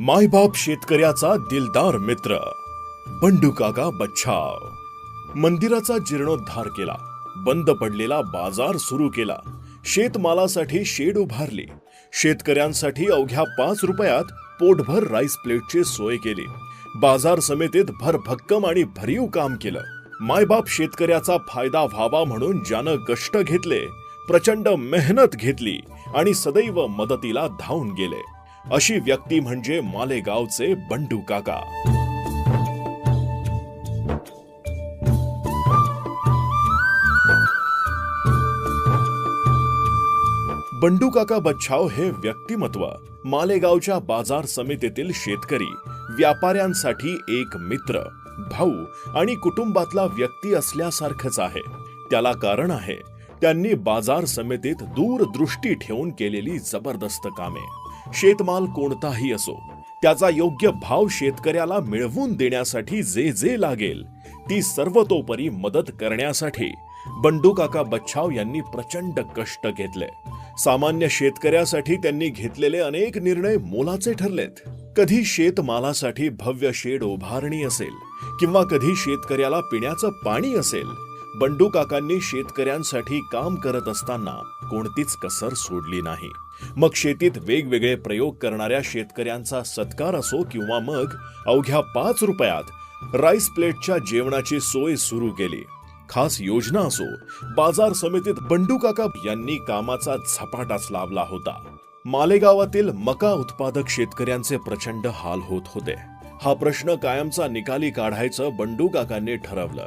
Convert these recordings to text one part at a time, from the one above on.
मायबाप शेतकऱ्याचा दिलदार मित्र बंडू काका बच्छाव. मंदिराचा जीर्णोद्धार केला बंद पडलेला बाजार सुरू केला शेतमालासाठी शेड उभारली शेतकऱ्यांसाठी अवघ्या पाच रुपयात पोटभर राईस प्लेटची सोय केली बाजार समितीत भरभक्कम आणि भरीव काम केलं मायबाप शेतकऱ्याचा फायदा व्हावा म्हणून ज्यानं कष्ट घेतले प्रचंड मेहनत घेतली आणि सदैव मदतीला धावून गेले. अशी व्यक्ती म्हणजे मालेगावचे बंडू काका. बंडू काका बच्छाव हे व्यक्तिमत्व मालेगावच्या बाजार समितीतील शेतकरी व्यापाऱ्यांसाठी एक मित्र भाऊ आणि कुटुंबातला व्यक्ती असल्यासारखंच आहे. त्याला कारण आहे त्यांनी बाजार समितीत दूरदृष्टी ठेवून केलेली जबरदस्त कामे. शेतमाल कोणताही असो त्याचा योग्य भाव शेतकऱ्याला मिळवून देण्यासाठी जे जे लागेल ती सर्वतोपरी मदत करण्यासाठी बंडू काका बच्छाव यांनी प्रचंड कष्ट घेतले. सामान्य शेतकऱ्यासाठी त्यांनी घेतलेले अनेक निर्णय मोलाचे ठरलेत. कधी शेतमालासाठी भव्य शेड उभारणी असेल किंवा कधी शेतकऱ्याला पिण्याचं पाणी असेल बंडू काकांनी शेतकऱ्यांसाठी काम करत असताना कोणतीच कसर सोडली नाही. मग शेतीत वेगवेगळे प्रयोग करणाऱ्या शेतकऱ्यांचा सत्कार असो किंवा मग अवघ्या पाच रुपयात राईस प्लेटच्या जेवणाची सोय सुरू केली. खास योजना असो बाजार समितीत बंडू काका यांनी कामाचा झपाटाच लावला होता. मालेगावातील मका उत्पादक शेतकऱ्यांचे प्रचंड हाल होत होते. हा प्रश्न कायमचा निकाली काढायचं बंडू काकांनी ठरवलं.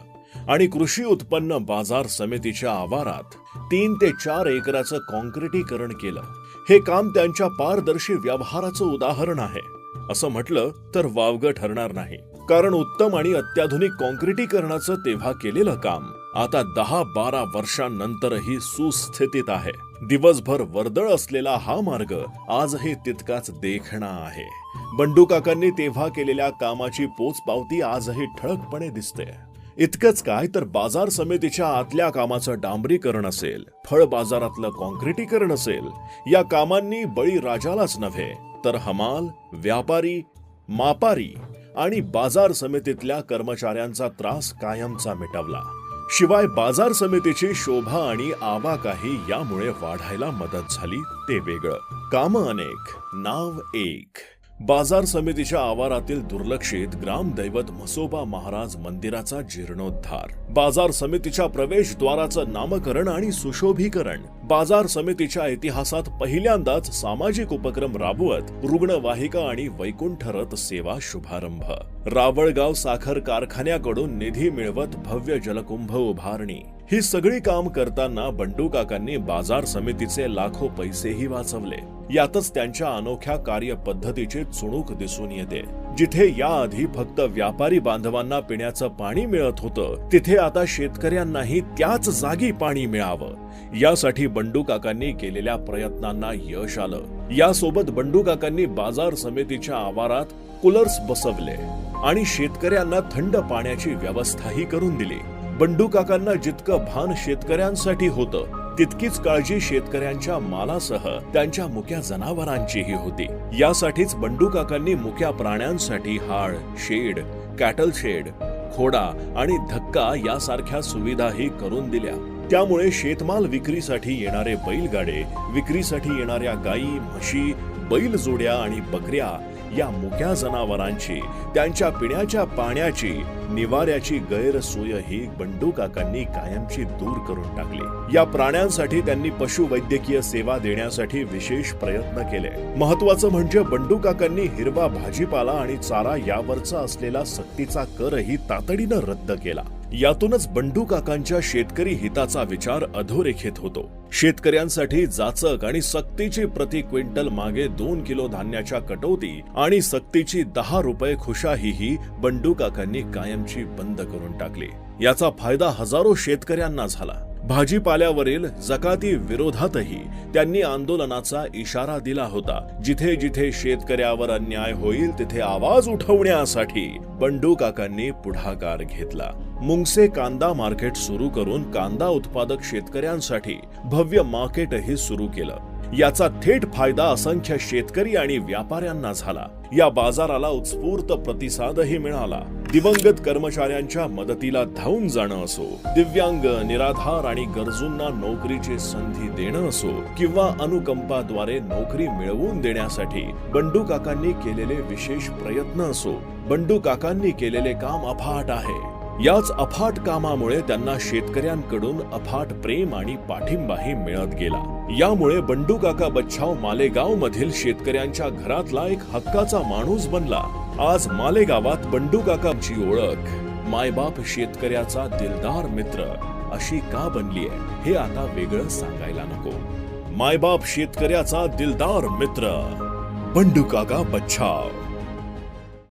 आणि कृषी उत्पन्न बाजार समितीच्या आवारात तीन ते चार एकराचं कॉन्क्रिटीकरण केलं. हे काम त्यांच्या पारदर्शी व्यवहाराचं उदाहरण आहे. असं म्हटलं तर वावगं ठरणार नाही. कारण उत्तम आणि अत्याधुनिक कॉन्क्रिटीकरणाचं तेव्हा केलेलं काम आता दहा बारा वर्षांनंतरही सुस्थितीत आहे. दिवसभर वर्दळ असलेला हा मार्ग आजही तितकाच देखणा आहे. बंडू काकांनी तेव्हा केलेल्या कामाची पोचपावती आजही ठळकपणे दिसते. इतकंच काय तर बाजार समितीच्या आतल्या कामाचं डांबरीकरण असेल फळ बाजारातलं कॉन्क्रिटीकरण असेल या कामांनी बळीराजालाच नव्हे तर हमाल व्यापारी मापारी आणि बाजार समितीतल्या कर्मचाऱ्यांचा त्रास कायमचा मिटवला. शिवाय बाजार समितीची शोभा आणि आवाकाही यामुळे वाढायला मदत झाली ते वेगळं. काम अनेक नाव एक. बाजार समितीच्या आवारातील दुर्लक्षित ग्रामदैवत म्हसोबा महाराज मंदिराचा जीर्णोद्धार. बाजार समितीच्या प्रवेशद्वाराचं नामकरण आणि सुशोभीकरण. बाजार समितीच्या इतिहासात पहिल्यांदाच सामाजिक उपक्रम राबवत रुग्णवाहिका आणि वैकुंठ रथ सेवा शुभारंभ. रावळगाव साखर कारखान्याकडून निधी मिळवत भव्य जलकुंभ उभारणी. ही सगळी काम करताना बंडू काकांनी बाजार समितीचे लाखो पैसेही वाचवले. यातच त्यांच्या अनोख्या कार्यपद्धतीची चुणूक दिसून येते. जिथे याआधी फक्त व्यापारी बांधवांना पिण्याचं पाणी मिळत होतं तिथे आता शेतकऱ्यांनाही त्याच जागी पाणी मिळावं. यासाठी बंडू काकांनी केलेल्या प्रयत्नांना यश आलं. यासोबत बंडू काकांनी बाजार समितीच्या आवारात कूलर्स बसवले आणि शेतकऱ्यांना थंड पाण्याची व्यवस्थाही करून दिली. बंडू काकांना जितकं भान शेतकऱ्यांसाठी होतं तितकीच काळजी शेतकऱ्यांच्या मालासह त्यांच्या मुक्या जनावरांचीही होती. यासाठीच बंडू काकांनी मुक्या प्राण्यांसाठी हाळ शेड कॅटल शेड खोडा आणि धक्का यासारख्या सुविधाही करून दिल्या. त्यामुळे शेतमाल विक्रीसाठी येणारे बैलगाडे विक्रीसाठी येणाऱ्या गायी म्हशी बैल जोड्या आणि बकऱ्या या मुक्या जनावरांची त्यांच्या पिण्याच्या पाण्याची निवाऱ्याची गैरसोयही बंडू काकांनी कायमची दूर करून टाकली. या प्राण्यांसाठी त्यांनी पशुवैद्यकीय सेवा देण्यासाठी विशेष प्रयत्न केले. महत्वाचं म्हणजे बंडू काकांनी हिरवा भाजीपाला आणि चारा यावरचा असलेला सक्तीचा करही तातडीनं रद्द केला. यातूनच बंडू काकांच्या शेतकरी हिताचा विचार अधोरेखित होतो. शेतकऱ्यांसाठी जाचक आणि सक्तीची प्रति क्विंटल मागे दोन किलो धान्याच्या कटौती आणि सक्तीची दहा रुपये खुशाहीही बंडू काकांनी कायमची बंद करून टाकली. याचा फायदा हजारो शेतकऱ्यांना झाला. भाजीपाल्यावरील जकाती विरोधातही त्यांनी आंदोलनाचा इशारा दिला होता. जिथे जिथे शेतकऱ्यावर अन्याय होईल तिथे आवाज उठवण्यासाठी बंडू काकांनी पुढाकार घेतला. मुंगसे कांदा मार्केट सुरू करून कांदा उत्पादक शेतकऱ्यांसाठी भव्य मार्केटही सुरू केलं. याचा थेट फायदा असंख्य शेतकरी आणि व्यापाऱ्यांना झाला. या बाजाराला उत्स्फूर्त प्रतिसादही मिळाला. दिवंगत कर्मचाऱ्यांच्या मदतीला धावून जाणं असो दिव्यांग निराधार आणि गरजूंना नोकरीची संधी देणं असो किंवा अनुकंपाद्वारे नोकरी मिळवून देण्यासाठी बंडू काकांनी केलेले विशेष प्रयत्न असो बंडू काकांनी केलेले काम अफाट आहे. याच अफाट कामामुळे त्यांना शेतकऱ्यांकडून अफाट प्रेम आणि पाठिंबाही मिळत गेला. यामुळे बंडू काका बच्छाव मालेगाव मधील शेतकऱ्यांच्या घरातला एक हक्काचा माणूस बनला. आज मालेगावात बंडू काकाची ओळख. मायबाप शेतकऱ्याचा दिलदार मित्र अशी का बनली आहे हे आता वेगळं सांगायला नको. मायबाप शेतकऱ्याचा दिलदार मित्र बंडू काका बच्छाव.